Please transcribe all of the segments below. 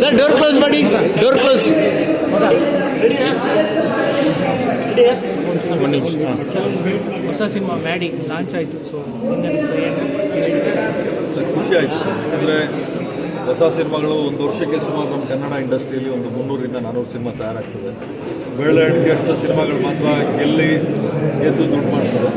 Sir door close ಮಾಡಿ door close ಹೊಸ cinema ಮ್ಯಾಡಿ launch ಆಯಿತು ಸೊ ಖುಷಿ ಆಯಿತು. ಅಂದ್ರೆ ಹೊಸ ಸಿನಿಮಾಗಳು ಒಂದು ವರ್ಷಕ್ಕೆ ಸುಮಾರು ನಮ್ಮ ಕನ್ನಡ ಇಂಡಸ್ಟ್ರಿಯಲ್ಲಿ ಒಂದು ಮುನ್ನೂರಿಂದ ನಾನ್ನೂರು ಸಿನಿಮಾ ತಯಾರಾಗ್ತದೆ. ಬೆಳವಣಿಗೆ ಅಷ್ಟು ಸಿನಿಮಾಗಳು ಮಾತ್ರ ಗೆಲ್ಲಿ ಗೆದ್ದು ದುಡ್ಡು ಮಾಡ್ತಾರೆ.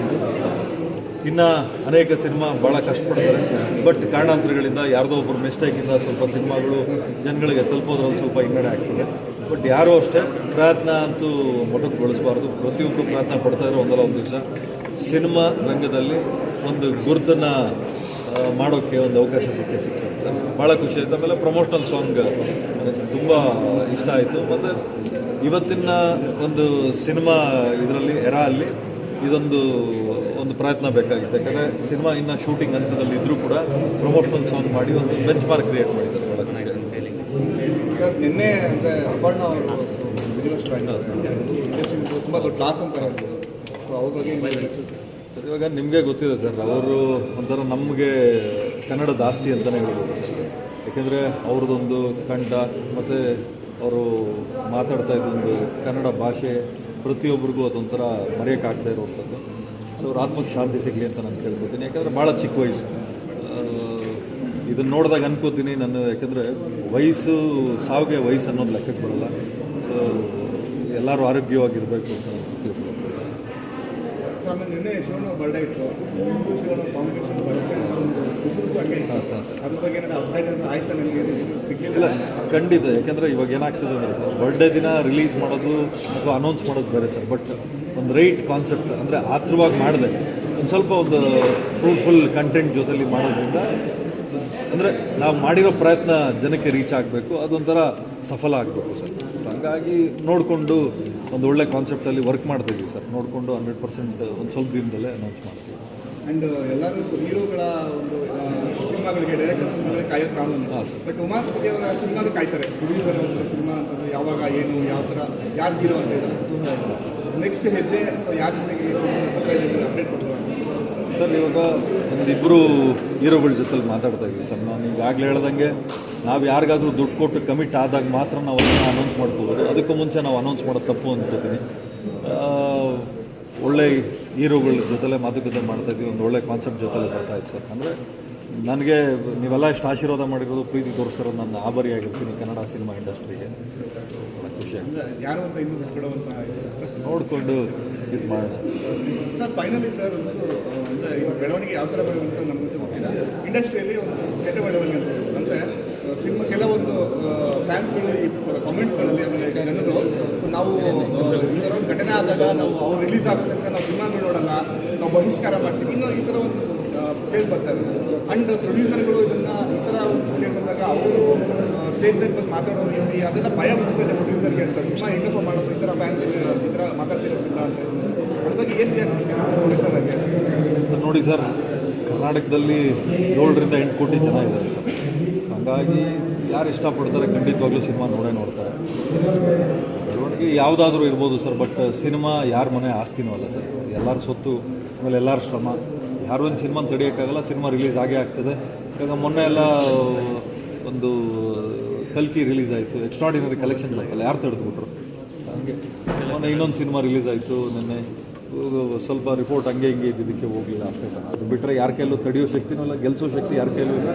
ಇನ್ನು ಅನೇಕ ಸಿನಿಮಾ ಭಾಳ ಕಷ್ಟಪಡ್ತಾರೆ. ಬಟ್ ಕಾರಣಾಂತರಗಳಿಂದ ಯಾರ್ದೋ ಒಬ್ಬರು ಮಿಸ್ಟೇಕಿಂದ ಸ್ವಲ್ಪ ಸಿನಿಮಾಗಳು ಜನಗಳಿಗೆ ತಲುಪೋದ್ರಲ್ಲಿ ಸ್ವಲ್ಪ ಹಿನ್ನಡೆ ಆಗ್ತದೆ. ಬಟ್ ಯಾರೂ ಅಷ್ಟೇ ಪ್ರಯತ್ನ ಅಂತೂ ಮೊಟಕುಗೊಳಿಸಬಾರ್ದು. ಪ್ರತಿಯೊಬ್ಬರು ಪ್ರಯತ್ನ ಪಡ್ತಾ ಇರೋ ಒಂದಲ್ಲ ಒಂದು ದಿವಸ ಸಿನಿಮಾ ರಂಗದಲ್ಲಿ ಒಂದು ಗುರುತನ್ನು ಮಾಡೋಕ್ಕೆ ಒಂದು ಅವಕಾಶ ಸಿಕ್ಕೇ ಸಿಗ್ತದೆ ಸರ್. ಭಾಳ ಖುಷಿ ಆಯಿತು. ಆಮೇಲೆ ಪ್ರಮೋಷನಲ್ ಸಾಂಗ್ ನನಗೆ ತುಂಬ ಇಷ್ಟ ಆಯಿತು. ಮತ್ತು ಇವತ್ತಿನ ಒಂದು ಸಿನಿಮಾ ಇದರಲ್ಲಿ ಎರ ಅಲ್ಲಿ ಇದೊಂದು ಒಂದು ಪ್ರಯತ್ನ ಬೇಕಾಗಿತ್ತು. ಯಾಕಂದರೆ ಸಿನಿಮಾ ಇನ್ನು ಶೂಟಿಂಗ್ ಹಂತದಲ್ಲಿ ಇದ್ದರೂ ಕೂಡ ಪ್ರಮೋಷನಲ್ ಸಾಂಗ್ ಮಾಡಿ ಒಂದು ಬೆಂಚ್ ಮಾರ್ಕ್ ಕ್ರಿಯೇಟ್ ಮಾಡಿದ್ದಾರೆ. ಸರ್ ನಿನ್ನೆ ಅಂದರೆ ಅಪರ್ಣ ಅವರು ತುಂಬ ದೊಡ್ಡ ಲಾಸ್ ಅಂತ ಹೇಳ್ಬೋದು. ಸೊ ಅವ್ರ ಬಗ್ಗೆ? ಸರ್, ಇವಾಗ ನಿಮಗೆ ಗೊತ್ತಿದೆ ಸರ್ ಅವರು ಒಂಥರ ನಮಗೆ ಕನ್ನಡ ಜಾಸ್ತಿ ಅಂತಲೇ ಹೇಳ್ಬೋದು ಸರ್. ಯಾಕೆಂದರೆ ಅವ್ರದ್ದೊಂದು ಕಂಠ ಮತ್ತು ಅವರು ಮಾತಾಡ್ತಾ ಇದ್ದೊಂದು ಕನ್ನಡ ಭಾಷೆ ಪ್ರತಿಯೊಬ್ಬರಿಗೂ ಅದೊಂಥರ ಮರೆಯೋಕ್ಕಾಗದೇ ಇರುವಂಥದ್ದು. ಅವ್ರ ಆತ್ಮಕ್ಕೆ ಶಾಂತಿ ಸಿಗಲಿ ಅಂತ ನಾನು ಕೇಳ್ಕೊತೀನಿ. ಯಾಕಂದರೆ ಭಾಳ ಚಿಕ್ಕ ವಯಸ್ಸು. ಇದನ್ನು ನೋಡಿದಾಗ ಅನ್ಕೋತೀನಿ ನಾನು ಯಾಕಂದರೆ ವಯಸ್ಸು, ಸಾವಿಗೆ ವಯಸ್ಸು ಅನ್ನೋದು ಲೆಕ್ಕಕ್ಕೆ ಬರಲ್ಲ. ಎಲ್ಲರೂ ಆರೋಗ್ಯವಾಗಿರಬೇಕು ಅಂತ ತಿಳ್ಕೊಳ್ತೀನಿ ಸರ್ ಆಮೇಲೆ ನಿನ್ನೆ ಶಿವಣ್ಣ ಬರ್ಡೇ ಇತ್ತು ಸಿಂಧು ಶಿವಣ್ಣ ಕಾಂಬಿನೇಷನ್ ಬರುತ್ತೆ ಅಂತ ಒಂದು ಬಿಸಿಲು ಸಂಘ ಇತ್ತು ಅದ್ರ ಬಗ್ಗೆ ಏನಾದ್ರು ಅಪ್ಡೇಟ್ ಏನಾದ್ರು ಆಯ್ತಾ ನಿಮಗೆ ಸಿಕ್ಕಿಲ್ಲ. ಇಲ್ಲ ಖಂಡಿತ. ಯಾಕೆಂದರೆ ಇವಾಗ ಏನಾಗ್ತದೆ ಅಂದರೆ ಸರ್ ಬರ್ಡೇ ದಿನ ರಿಲೀಸ್ ಮಾಡೋದು ಅಥವಾ ಅನೌನ್ಸ್ ಮಾಡೋದು ಬೇರೆ ಸರ್ ಬಟ್ ಒಂದು ರೈಟ್ ಕಾನ್ಸೆಪ್ಟ್ ಅಂದರೆ ಆತ್ರವಾಗಿ ಮಾಡಿದೆ. ಒಂದು ಸ್ವಲ್ಪ ಒಂದು ಫ್ರೂಟ್ಫುಲ್ ಕಂಟೆಂಟ್ ಜೊತೆಲಿ ಮಾಡೋದ್ರಿಂದ ಅಂದರೆ ನಾವು ಮಾಡಿರೋ ಪ್ರಯತ್ನ ಜನಕ್ಕೆ ರೀಚ್ ಆಗಬೇಕು ಅದೊಂಥರ ಸಫಲ ಆಗಬೇಕು ಸರ್. ಹಾಗಾಗಿ ನೋಡಿಕೊಂಡು ಒಂದು ಒಳ್ಳೆ ಕಾನ್ಸೆಪ್ಟಲ್ಲಿ ವರ್ಕ್ ಮಾಡ್ತಾ ಇದ್ದೀವಿ ಸರ್. ನೋಡಿಕೊಂಡು ಹಂಡ್ರೆಡ್ ಪರ್ಸೆಂಟ್ ಒಂದು ಸ್ವಲ್ಪ ದಿನದಲ್ಲೇ ಅನೌನ್ಸ್ ಮಾಡ್ತೀವಿ. ಆ್ಯಂಡ್ ಎಲ್ಲರೂ ಹೀರೋಗಳ ಒಂದು ಸಿನಿಮಾಗಳಿಗೆ ಡೈರೆಕ್ಟರ್ ಸಿನಿಮಾಗಳಿಗೆ ಕಾಯೋದು ಕಾನೂನು. ಬಟ್ ಉಮಾಪತಿ ಅವರ ಸಿನಿಮಾನು ಕಾಯ್ತಾರೆ. ಪ್ರೊಡ್ಯೂಸರ್ ಅವರ ಸಿನಿಮಾ ಅಂತಂದ್ರೆ ಯಾವಾಗ ಏನು ಯಾವ ಥರ ಯಾರು ಹೀರೋ ಅಂತ ಇದ್ದಾರೆ. ನೆಕ್ಸ್ಟ್ ಹೆಜ್ಜೆ ಸೊ ಯಾರ ಜೊತೆಗೆ ಅಪ್ಡೇಟ್ ಕೊಡ್ತಾರೆ? ಸರ್ ಇವಾಗ ಒಂದಿಬ್ಬರು ಹೀರೋಗಳ ಜೊತೆ ಮಾತಾಡ್ತಾ ಇದ್ವಿ ಸರ್. ನಾನು ಈಗಾಗಲೇ ಹೇಳ್ದಂಗೆ ನಾವು ಯಾರಿಗಾದರೂ ದುಡ್ಡು ಕೊಟ್ಟು ಕಮಿಟ್ ಆದಾಗ ಮಾತ್ರ ನಾವು ಅದನ್ನು ಅನೌನ್ಸ್ ಮಾಡ್ಕೋಬೋದು ಅದಕ್ಕೂ ಮುಂಚೆ ನಾವು ಅನೌನ್ಸ್ ಮಾಡೋದು ತಪ್ಪು ಅಂತಿದ್ದೀನಿ ಒಳ್ಳೆ ಹೀರೋಗಳ ಜೊತೆಲೆ ಮಾತುಕತೆ ಮಾಡ್ತಾ ಇದ್ವಿ. ಒಂದು ಒಳ್ಳೆ ಕಾನ್ಸೆಪ್ಟ್ ಜೊತೆಲೆ ಬರ್ತಾ ಇತ್ತು ಸರ್. ಅಂದರೆ ನನಗೆ ನೀವೆಲ್ಲ ಇಷ್ಟು ಆಶೀರ್ವಾದ ಮಾಡಿರೋದು ಪ್ರೀತಿ ತೋರಿಸ್ತಿರೋದು ನನ್ನ ಆಭಾರಿಯಾಗಿರ್ತೀನಿ ಕನ್ನಡ ಸಿನಿಮಾ ಇಂಡಸ್ಟ್ರಿಗೆ. ಖುಷಿ ನೋಡಿಕೊಂಡು ಇದು ಮಾಡೋಣ. ಸರ್ ಫೈನಲಿ ಸರ್ ಬೆಳವಣಿಗೆ ಯಾವ ಥರ ಅಂತ ನಮ್ಗೆ ಗೊತ್ತಿಲ್ಲ. ಇಂಡಸ್ಟ್ರಿಯಲ್ಲಿ ಒಂದು ಕೆಟ್ಟ ಬೆಳವಣಿಗೆ ಅಂತ. ಅಂದರೆ ಸಿನಿಮಾ ಕೆಲವೊಂದು ಫ್ಯಾನ್ಸ್ಗಳು ಈ ಕಾಮೆಂಟ್ಸ್ಗಳಲ್ಲಿ ಆಮೇಲೆ ಜನರು ನಾವು ಈ ಥರ ಘಟನೆ ಆದಾಗ ನಾವು ಅವ್ರು ರಿಲೀಸ್ ತನಕ ನಾವು ಸಿನಿಮಾಗಳು ನೋಡಲ್ಲ ನಾವು ಬಹಿಷ್ಕಾರ ಮಾಡ್ತೀವಿ. ಇನ್ನೂ ಈ ಥರ ಒಂದು ಕೇಳಿ ಬರ್ತಾರೆ ಅಂಡ್ ಪ್ರೊಡ್ಯೂಸರ್ಗಳು ಇದನ್ನ ಈ ಥರ ಕೇಳ್ಬಂದಾಗ ಅವರು ಸ್ಟೇಟ್ಮೆಂಟ್ ಬಂದು ಮಾತಾಡೋ ರೀತಿ ಅದೆಲ್ಲ ಭಯ ಬಿಡಿಸಿದೆ ಪ್ರೊಡ್ಯೂಸರ್ಗೆ ಅಂತ. ಸಿನಿಮಾ ಹೆಂಗಪ್ಪ ಮಾಡೋದು? ಈ ಥರ ಫ್ಯಾನ್ಸ್ ಈ ಥರ ಮಾತಾಡ್ತಿರೋದಿಲ್ಲ ಅಂತ ಅದ್ರ ಬಗ್ಗೆ ಏನು ಪ್ರೊಡ್ಯೂಸರ್ ನೋಡಿ ಸರ್, ಕರ್ನಾಟಕದಲ್ಲಿ ಏಳರಿಂದ ಎಂಟು ಕೋಟಿ ಜನ ಇದ್ದಾರೆ ಸರ್. ಹಾಗಾಗಿ ಯಾರು ಇಷ್ಟಪಡ್ತಾರೆ ಖಂಡಿತವಾಗ್ಲೂ ಸಿನಿಮಾ ನೋಡೇ ನೋಡ್ತಾರೆ. ಬೆಳವಣಿಗೆ ಯಾವುದಾದ್ರೂ ಇರ್ಬೋದು ಸರ್, ಬಟ್ ಸಿನಿಮಾ ಯಾರ ಮನೆ ಆಸ್ತಿನೂ ಅಲ್ಲ ಸರ್. ಎಲ್ಲರ ಸೊತ್ತು, ಆಮೇಲೆ ಎಲ್ಲರ ಶ್ರಮ. ಯಾರು ಒಂದು ಸಿನಿಮಾ ತಡೆಯೋಕ್ಕಾಗಲ್ಲ ಸಿನಿಮಾ ರಿಲೀಸ್ ಆಗೇ ಆಗ್ತದೆ. ಇವಾಗ ಮೊನ್ನೆ ಎಲ್ಲ ಒಂದು ಕಲ್ಕಿ ರಿಲೀಸ್ ಆಯಿತು. ಎಕ್ಸ್ಟ್ರಾಡಿನರಿ ಕಲೆಕ್ಷನ್ ಆಗಲ್ಲ ಯಾರು ತಡೆದ್ಬಿಟ್ರು? ಹಂಗೆ. ಮೊನ್ನೆ ಇನ್ನೊಂದು ಸಿನಿಮಾ ರಿಲೀಸ್ ಆಯಿತು ನಿನ್ನೆ. ಸ್ವಲ್ಪ ರಿಪೋರ್ಟ್ ಹಂಗೆ ಹಿಂಗೆ ಇದ್ದಿದ್ದಕ್ಕೆ ಹೋಗಲಿಲ್ಲ ಅಷ್ಟೇ ಸರ್ ಅದು ಬಿಟ್ಟರೆ ಯಾರ ಕೈಯಲ್ಲೂ ತಡೆಯೋ ಶಕ್ತಿನೂ ಇಲ್ಲ ಗೆಲ್ಲಿಸೋ ಶಕ್ತಿ ಯಾರ ಕೈಯಲ್ಲೂ ಇಲ್ಲ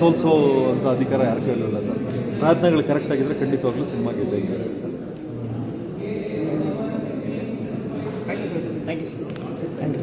ಸೋಲ್ಸೋ ಅಂತ ಅಧಿಕಾರ ಯಾರ ಕೈಯಲ್ಲೂ ಇಲ್ಲ ಸರ್. ಪ್ರಯತ್ನಗಳು ಕರೆಕ್ಟಾಗಿದ್ದರೆ ಖಂಡಿತವಾಗ್ಲೂ ಸಿನಿಮಾ ಗೆದ್ದೆ ಸರ್. Thank you